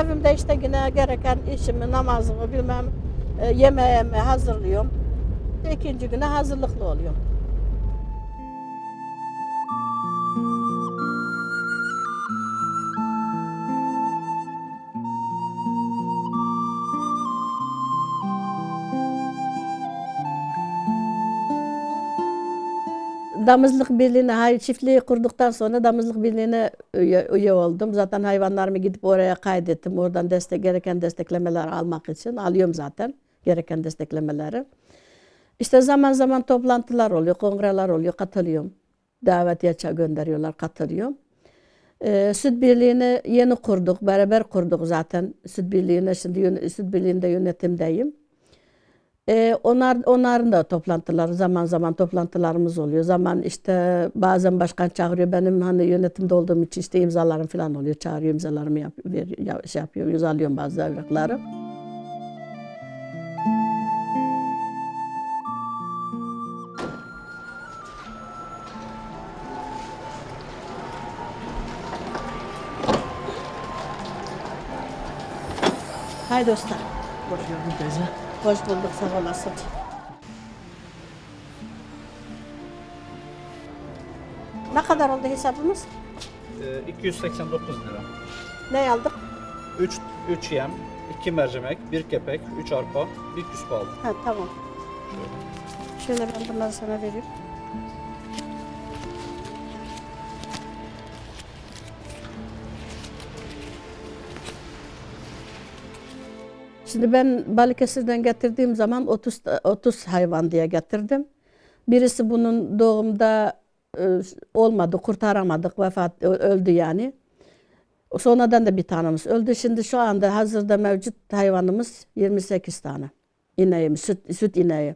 evimde işte yine gereken işimi, namazımı bilmem e, yemeğimi hazırlıyorum. İkinci güne hazırlıklı oluyorum. Damızlık Birliği'ne, hayır çiftliği kurduktan sonra Damızlık Birliği'ne üye, üye oldum. Zaten hayvanlarımı gidip oraya kaydettim. Oradan destek, gereken desteklemeler almak için. Alıyorum zaten gereken desteklemeleri. İşte zaman zaman toplantılar oluyor, kongreler oluyor, katılıyorum. Davetiye gönderiyorlar, katılıyorum. Ee, Süt Birliği'ni yeni kurduk, beraber kurduk zaten. Süt Birliği'ne şimdi Süt Birliği'nde yönetimdeyim. Ee, onlar onların da toplantıları zaman zaman toplantılarımız oluyor. Zaman işte bazen başkan çağırıyor. Benim hani yönetimde olduğum için işte imzalarım falan oluyor. Çağırıyor imzalarımı yap, ya- şey yapıyor, imzalıyorum bazı evrakları. Haydi usta. Hoş geldin teyze. Hoş bulduk sağ olasın. Ne kadar oldu hesabımız? Ee, 289 lira. Ne aldık? 3 3 yem, 2 mercimek, 1 kepek, 3 arpa, 1 küspe aldım. Ha tamam. Şöyle ben bunları sana vereyim. Şimdi ben Balıkesir'den getirdiğim zaman 30 ta- 30 hayvan diye getirdim. Birisi bunun doğumda e, olmadı, kurtaramadık, vefat öldü yani. Sonradan da bir tanemiz öldü. Şimdi şu anda hazırda mevcut hayvanımız 28 tane. İneğimiz, süt, süt ineği.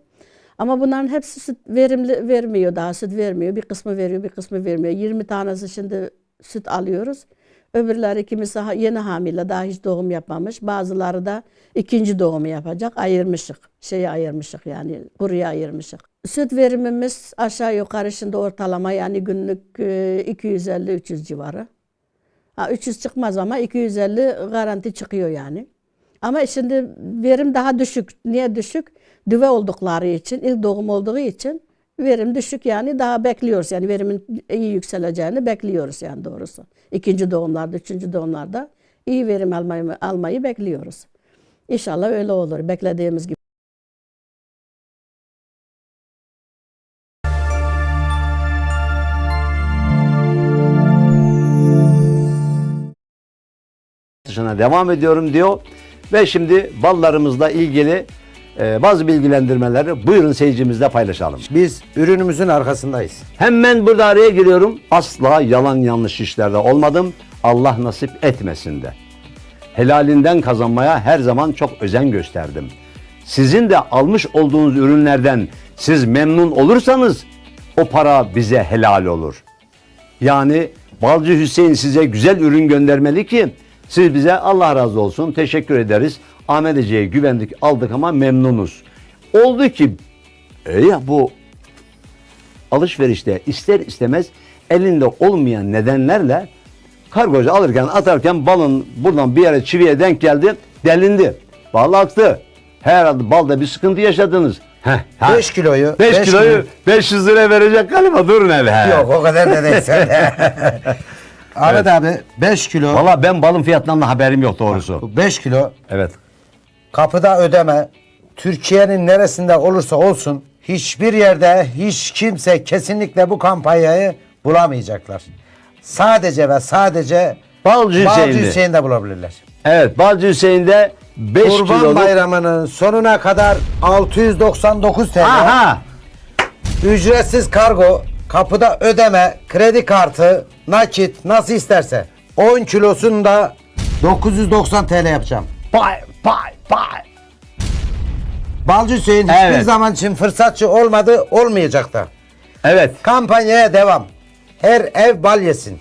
Ama bunların hepsi süt verimli vermiyor daha süt vermiyor. Bir kısmı veriyor, bir kısmı vermiyor. 20 tanesi şimdi süt alıyoruz. Öbürleri kimisi yeni hamile daha hiç doğum yapmamış. Bazıları da ikinci doğumu yapacak. Ayırmışık. Şeyi ayırmışık yani kuruya ayırmışık. Süt verimimiz aşağı yukarı şimdi ortalama yani günlük e, 250-300 civarı. Ha, 300 çıkmaz ama 250 garanti çıkıyor yani. Ama şimdi verim daha düşük. Niye düşük? Düve oldukları için, ilk doğum olduğu için verim düşük yani daha bekliyoruz. Yani verimin iyi yükseleceğini bekliyoruz yani doğrusu. İkinci doğumlarda, üçüncü doğumlarda iyi verim almayı, almayı bekliyoruz. İnşallah öyle olur beklediğimiz gibi. satışına devam ediyorum diyor. Ve şimdi ballarımızla ilgili e, bazı bilgilendirmeleri buyurun seyircimizle paylaşalım. Biz ürünümüzün arkasındayız. Hemen burada araya giriyorum. Asla yalan yanlış işlerde olmadım. Allah nasip etmesin de. Helalinden kazanmaya her zaman çok özen gösterdim. Sizin de almış olduğunuz ürünlerden siz memnun olursanız o para bize helal olur. Yani Balcı Hüseyin size güzel ürün göndermeli ki siz bize Allah razı olsun teşekkür ederiz. Ahmet Ece'ye güvendik aldık ama memnunuz. Oldu ki e ya bu alışverişte ister istemez elinde olmayan nedenlerle kargocu alırken atarken balın buradan bir yere çiviye denk geldi delindi. Bal aktı. Herhalde balda bir sıkıntı yaşadınız. Heh, ha. 5 kiloyu. 5 beş kiloyu kilo- 500 lira verecek galiba durun hele. Yok o kadar da değil. Ahmet abi 5 kilo. Valla ben balın fiyatından da haberim yok doğrusu. 5 kilo Evet. Kapıda ödeme. Türkiye'nin neresinde olursa olsun hiçbir yerde hiç kimse kesinlikle bu kampanyayı bulamayacaklar. Sadece ve sadece Balcı Balcı Hüseyin'de. Hüseyin'de bulabilirler. Evet Balcı Hüseyin'de 5 Kurban kiloluk. Bayramı'nın sonuna kadar 699 TL. Aha. Ücretsiz kargo, kapıda ödeme, kredi kartı, nakit nasıl isterse. 10 kilosunu da 990 TL yapacağım. Pay pay pay. Balcı Hüseyin hiçbir Evet. zaman için fırsatçı olmadı, olmayacak da. Evet. Kampanyaya devam. Her ev bal yesin.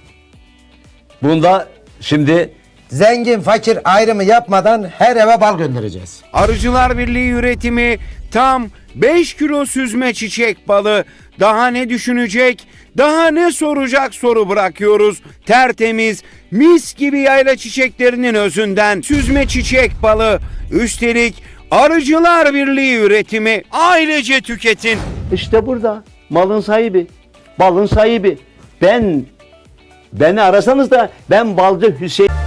Bunda şimdi Zengin fakir ayrımı yapmadan her eve bal göndereceğiz. Arıcılar Birliği üretimi tam 5 kilo süzme çiçek balı daha ne düşünecek, daha ne soracak soru bırakıyoruz. Tertemiz, mis gibi yayla çiçeklerinin özünden süzme çiçek balı. Üstelik Arıcılar Birliği üretimi ailece tüketin. İşte burada malın sahibi, balın sahibi. Ben beni arasanız da ben balcı Hüseyin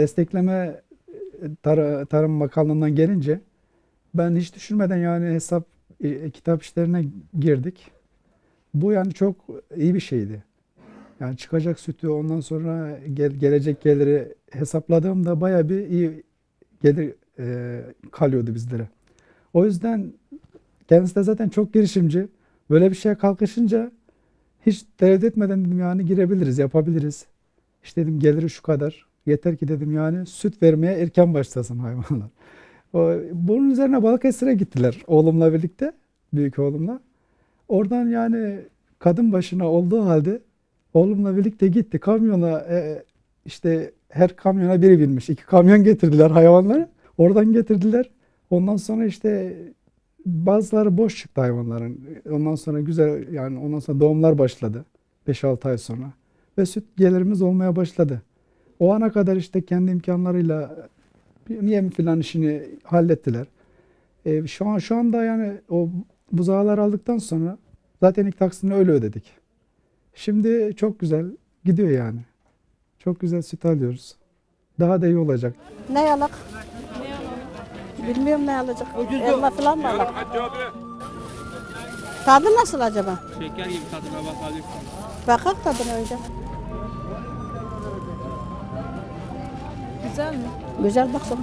destekleme tar- Tarım Bakanlığı'ndan gelince ben hiç düşünmeden yani hesap e, kitap işlerine girdik. Bu yani çok iyi bir şeydi. Yani çıkacak sütü ondan sonra gel- gelecek geliri hesapladığımda bayağı bir iyi gelir e, kalıyordu bizlere. O yüzden kendisi de zaten çok girişimci. Böyle bir şeye kalkışınca hiç tereddüt etmeden dedim yani girebiliriz, yapabiliriz. İşte dedim geliri şu kadar. Yeter ki dedim yani süt vermeye erken başlasın hayvanlar. Bunun üzerine Balıkesir'e gittiler oğlumla birlikte, büyük oğlumla. Oradan yani kadın başına olduğu halde oğlumla birlikte gitti. Kamyona e, işte her kamyona biri binmiş. İki kamyon getirdiler hayvanları. Oradan getirdiler. Ondan sonra işte bazıları boş çıktı hayvanların. Ondan sonra güzel yani ondan sonra doğumlar başladı. 5-6 ay sonra. Ve süt gelirimiz olmaya başladı. O ana kadar işte kendi imkanlarıyla bir yem filan işini hallettiler. E, şu an şu anda yani o buzağlar aldıktan sonra zaten ilk taksini öyle ödedik. Şimdi çok güzel gidiyor yani. Çok güzel süt alıyoruz. Daha da iyi olacak. Ne yalak? Bilmiyorum ne alacak. Elma falan mı alak? Tadı nasıl acaba? Şeker gibi tadına bakabilirsin. Bakak tadına önce. Güzel mi? Güzel baksana.